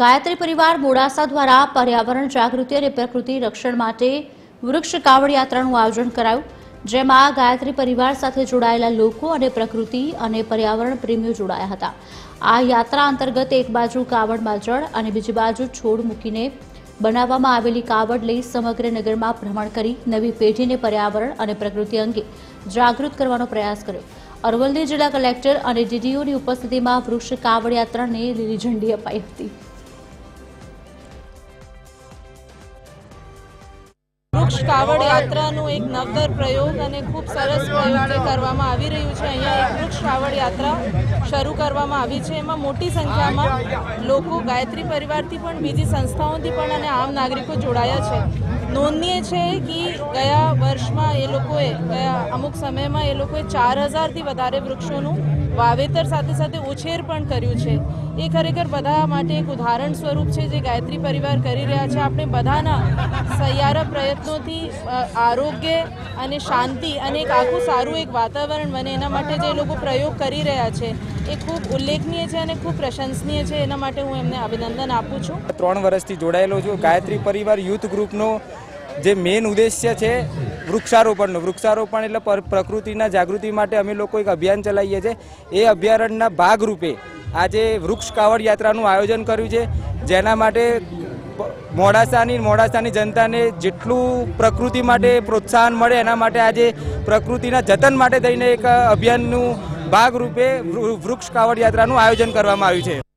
ગાયત્રી પરિવાર મોડાસા દ્વારા પર્યાવરણ જાગૃતિ અને પ્રકૃતિ રક્ષણ માટે વૃક્ષ કાવડ યાત્રાનું આયોજન કરાયું, જેમાં ગાયત્રી પરિવાર સાથે જોડાયેલા લોકો અને પ્રકૃતિ અને પર્યાવરણ પ્રેમીઓ જોડાયા હતા. આ યાત્રા અંતર્ગત એક બાજુ કાવડમાં જળ અને બીજી બાજુ છોડ મૂકીને બનાવવામાં આવેલી કાવડ લઈ સમગ્ર નગરમાં ભ્રમણ કરી નવી પેઢીને પર્યાવરણ અને પ્રકૃતિ અંગે જાગૃત કરવાનો પ્રયાસ કર્યો. અરવલ્લી જિલ્લા કલેક્ટર અને ડીડીઓની ઉપસ્થિતિમાં વૃક્ષ કાવડ યાત્રાને લીલી ઝંડી અપાઈ હતી. વૃક્ષ કાવડ યાત્રાનું એક નવતર પ્રયોગ અને ખૂબ સરસ પ્રયોગ કરવામાં આવી રહ્યું છે. અહીંયા એક વૃક્ષ કાવડ યાત્રા શરૂ કરવામાં આવી છે. એમાં મોટી સંખ્યામાં લોકો, ગાયત્રી પરિવારથી પણ, બીજી સંસ્થાઓથી પણ અને આમ નાગરિકો જોડાયા છે. નોંધનીય છે કે ગયા વર્ષમાં એ લોકોએ, ગયા અમુક સમયમાં એ લોકોએ ચાર હજારથી વધારે વૃક્ષોનું વાવેતર સાથે સાથે ઉછેર પણ કર્યું છે. એ ખરેખર બધા માટે એક ઉદાહરણ સ્વરૂપ છે જે ગાયત્રી પરિવાર કરી રહ્યા છે. આપણે બધાના સહિયારા પ્રયત્નોથી આરોગ્ય અને શાંતિ અને એક આખું સારું એક વાતાવરણ બને એના માટે જે લોકો પ્રયોગ કરી રહ્યા છે એ ખૂબ ઉલ્લેખનીય છે અને ખૂબ પ્રશંસનીય છે. એના માટે હું એમને અભિનંદન આપું છું. ત્રણ વર્ષથી જોડાયેલો છું. ગાયત્રી પરિવાર યુથ ગ્રુપનો જે મેઇન ઉદ્દેશ્ય છે વૃક્ષારોપણનો. વૃક્ષારોપણ એટલે પર- પ્રકૃતિના જાગૃતિ માટે અમે લોકો એક અભિયાન ચલાવીએ છીએ. એ અભયારણ્યના ભાગરૂપે આજે વૃક્ષ કાવડ યાત્રાનું આયોજન કર્યું છે, જેના માટે મોડાસાની મોડાસાની જનતાને જેટલું પ્રકૃતિ માટે પ્રોત્સાહન મળે, એના માટે આજે પ્રકૃતિના જતન માટે થઈને એક અભિયાનનું ભાગરૂપે વૃક્ષ કાવડ યાત્રાનું આયોજન કરવામાં આવ્યું છે.